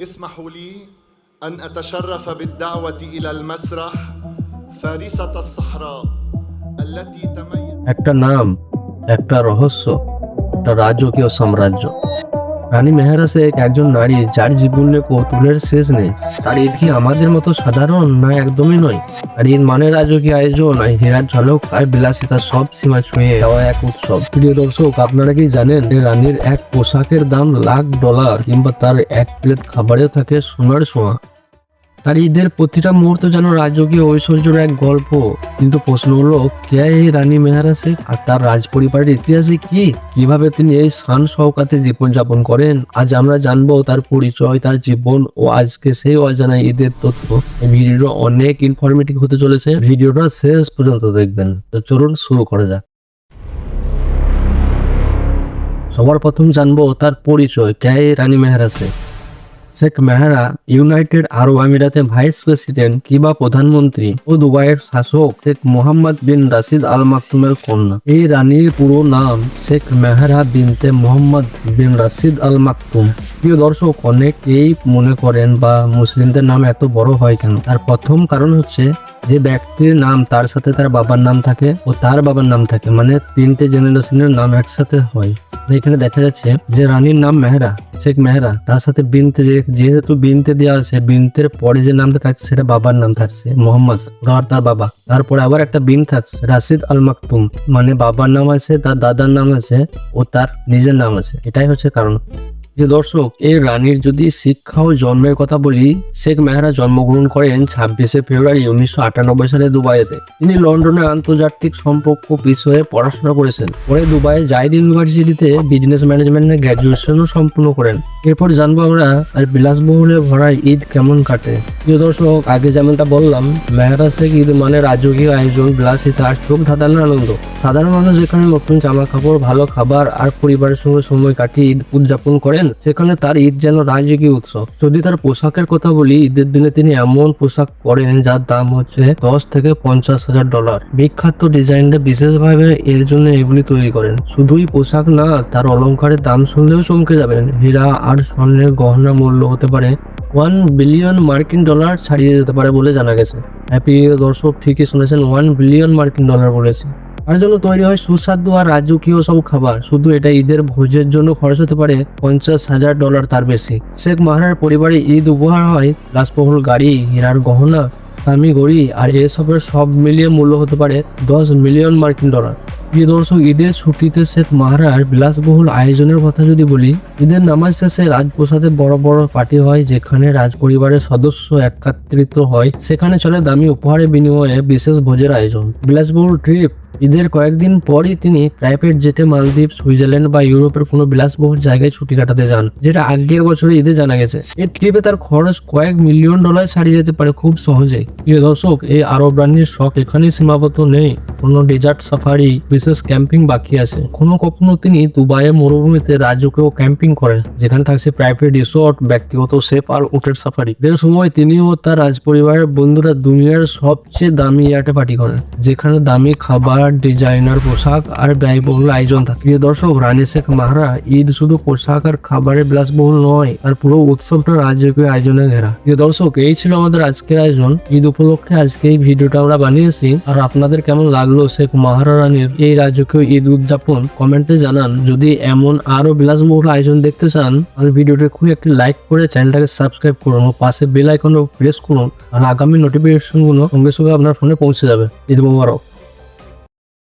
اسمحوا لي أن أتشرف بالدعوة إلى المسرح فارسة الصحراء التي تميز একটা নাম একটা রহস্য একটা রাজকীয় সাম্রাজ্য রানী মেহরা শেখ একজন নারী, যার জীবনে কৌতূহলের শেষ নেই। তার ঈদ কি আমাদের মতো সাধারণ না একদমই নয়? আর ঈদ মানে রাজকীয় আয়োজন, আর হীরার ঝলক আর বিলাসিতা সব সীমা ছুঁয়ে যাওয়া এক উৎসব। প্রিয় দর্শক, আপনারা কি জানেন যে রানীর এক পোশাকের দাম লাখ ডলার কিংবা তার এক প্লেট খাবারে থাকে সোনার সোয়া? তার ঈদের প্রতিটা মুহূর্ত যেন রাজকীয় ঐশ্বর্যের এক গল্প। কিন্তু প্রশ্ন হলো, কে এই রানী মেহারা শেখ আর তার রাজ পরিবারের ইতিহাসে কি? কীভাবে তিনি এই শান শওকাতে জীবনযাপন করেন? আজ আমরা জানব তার পরিচয়, তার জীবন ও আজকে সেই অজানা ঈদের তথ্য। এই ভিডিওটা অনেক ইনফরমেটিভ হতে চলেছে। ভিডিওটা শেষ পর্যন্ত দেখবেন। তো চলুন শুরু করা যাক। সবার প্রথম জানব তার পরিচয়, কে রানী Mehra Sheikh? Sheikh Mehra United আরব আমিরাতে ভাইস প্রেসিডেন্ট কিংবা প্রধানমন্ত্রী ও দুবাইয়ের শাসক শেখ মোহাম্মদ বিন রাশিদ আল মাকতুমের কন্যা। এই রানীর পুরো নাম শেখ মেহরা বিনতে মোহাম্মদ বিন রাশিদ আল মাকতুম প্রিয় দর্শক, অনেকেই মনে করেন বা মুসলিমদের নাম এত বড় হয় কেন? তার প্রথম কারণ হচ্ছে যে ব্যক্তির নাম, তার সাথে তার বাবার নাম থাকে ও তার বাবার নাম থাকে মানে তিনটে জেনারেশনের নাম একসাথে হয়। এখানে দেখা যাচ্ছে যে রানীর নাম মেহরা, শেখ মেহরা, তার সাথে বিনতে যেহেতু বিনতে দেওয়া আছে, বিনতের পরে যে নামটা থাকছে সেটা বাবার নাম থাকছে, মোহাম্মদ আর তার বাবা। তারপরে আবার একটা বিন থাকছে, রাশিদ আল মাকতুম মানে বাবার নাম আছে, তার দাদার নাম আছে ও তার নিজের নাম আছে, এটাই হচ্ছে কারণ। যে দর্শক, এই রানীর যদি শিক্ষা ও জন্মের কথা বলি, শেখ মেহরা জন্মগ্রহণ করেন ছাব্বিশে ফেব্রুয়ারি উনিশশো আটানব্বই সালে দুবাইতে। তিনি লন্ডনে আন্তর্জাতিক সম্পর্ক বিষয়ে পড়াশোনা করেছেন। পরে দুবাই জাইড ইউনিভার্সিটিতে বিজনেস ম্যানেজমেন্টের গ্র্যাজুয়েশনও সম্পূর্ণ করেন। এরপর জানব আমরা আর বিলাসবহুলে ভরা ঈদ কেমন কাটে। প্রিয় দর্শক, আগে যেমনটা বললাম, মেহরা শেখ ঈদ মানে রাজকীয় আয়োজন বিলাসিতা আর চোখ ধাঁধানোর আনন্দ। সাধারণ মানুষ যেখানে নতুন জামা কাপড় ভালো খাবার আর পরিবারের সঙ্গে সময় কাটিয়ে ঈদ উদযাপন করেন সেখানে তার ঈদ যেন রাজকীয় উৎসব। যদি তার পোশাকের কথা বলি, ঈদের দিনে তিনি এমন পোশাক পরেন যার দাম হচ্ছে দশ থেকে পঞ্চাশ হাজার ডলার। বিখ্যাত ডিজাইনটা বিশেষভাবে এর জন্য এগুলি তৈরি করেন। শুধুই পোশাক না, তার অলংকারের দাম শুনলেও চমকে যাবেন। হীরা আর স্বর্ণের গহনা মূল্য হতে পারে ওয়ান বিলিয়ন মার্কিন ডলার ছাড়িয়ে যেতে পারে বলে জানা গেছে। হ্যাপি দর্শক ঠিকই শুনেছেন ওয়ান বিলিয়ন মার্কিন ডলার বলেছে। তার জন্য তৈরি হয় সুস্বাদু আর রাজকীয় সব খাবার। শুধু এটা ঈদের ভোজের জন্য খরচ হতে পারে পঞ্চাশ হাজার ডলার তার বেশি। শেখ মাহারার পরিবারে ঈদ উপহার হয় লাশবহুল গাড়ি, হীরার গহনা, দামি ঘড়ি আর এসবের সব মিলিয়ে মূল্য হতে পারে দশ মিলিয়ন মার্কিন ডলার। প্রিয় দর্শক, ঈদের ছুটিতে শেখ মাহারার বিলাসবহুল আয়োজনের কথা যদি বলি, ঈদের নামাজ শেষে রাজপ্রসাদে বড় বড় পার্টি হয় যেখানে রাজ পরিবারের সদস্য একাত্রিত হয়। সেখানে চলে দামি উপহারের বিনিময়ে বিশেষ ভোজের আয়োজন। বিলাসবহুল ট্রিপ ঈদের কয়েকদিন পরই তিনি প্রাইভেট জেটে মালদ্বীপ সুইজারল্যান্ড বা ইউরোপের কোনো বিলাসবহুল জায়গায় ছুটি কাটাতে যান, যেটা আগের বছরে ঈদে জানা গেছে। এই ট্রিপে তার খরচ কয়েক মিলিয়ন ডলার ছাড়িয়ে যেতে পারে খুব সহজেই। প্রিয় দর্শক, এই আরব রানীর শখ এখানেই সীমাবদ্ধ নেই। কোনো ডেজার্ট সাফারি বিশেষ ক্যাম্পিং বাকি আছে। কোনো কখনো তিনি দুবাইয়ের মরুভূমিতে রাজকীয় ক্যাম্পিং করেন, যেখানে থাকছে প্রাইভেট রিসোর্ট ব্যক্তিগত শেপ আর উটের সাফারি এর সময় তিনি ও তার রাজপরিবারের বন্ধুরা দুনিয়ার সবচেয়ে দামি ইয়ার্টে পার্টি করেন, যেখানে দামি খাবার ডিজাইনার পোশাক আর ব্যয়বহুল আয়োজন থাকে। প্রিয় দর্শক, রানী শেখ মাহরা ঈদ শুধু পোশাক আর খাবারের বিলাসবহুল নয়, আর পুরো উৎসবটা রাজকীয় আয়োজনে ঘেরা। প্রিয় দর্শক, এই ছিল আমাদের আজকের আয়োজন। ঈদ উপলক্ষে আজকে এই ভিডিওটা আমরা বানিয়েছি। আর আপনাদের কেমন লাগল শেখ মাহারা রানীর এই রাজকীয় ঈদ উদযাপন? কমেন্টে জানান। যদি এমন আরও বিলাসবহুল আয়োজন দেখতে চান, তাহলে ভিডিওটি খুব একটি লাইক করে চ্যানেলটাকে সাবস্ক্রাইব করুন ও পাশে বেল আইকনও প্রেস করুন। আর আগামী নোটিফিকেশনগুলো সঙ্গে সঙ্গে আপনার ফোনে পৌঁছে যাবে। ঈদ মোবারক।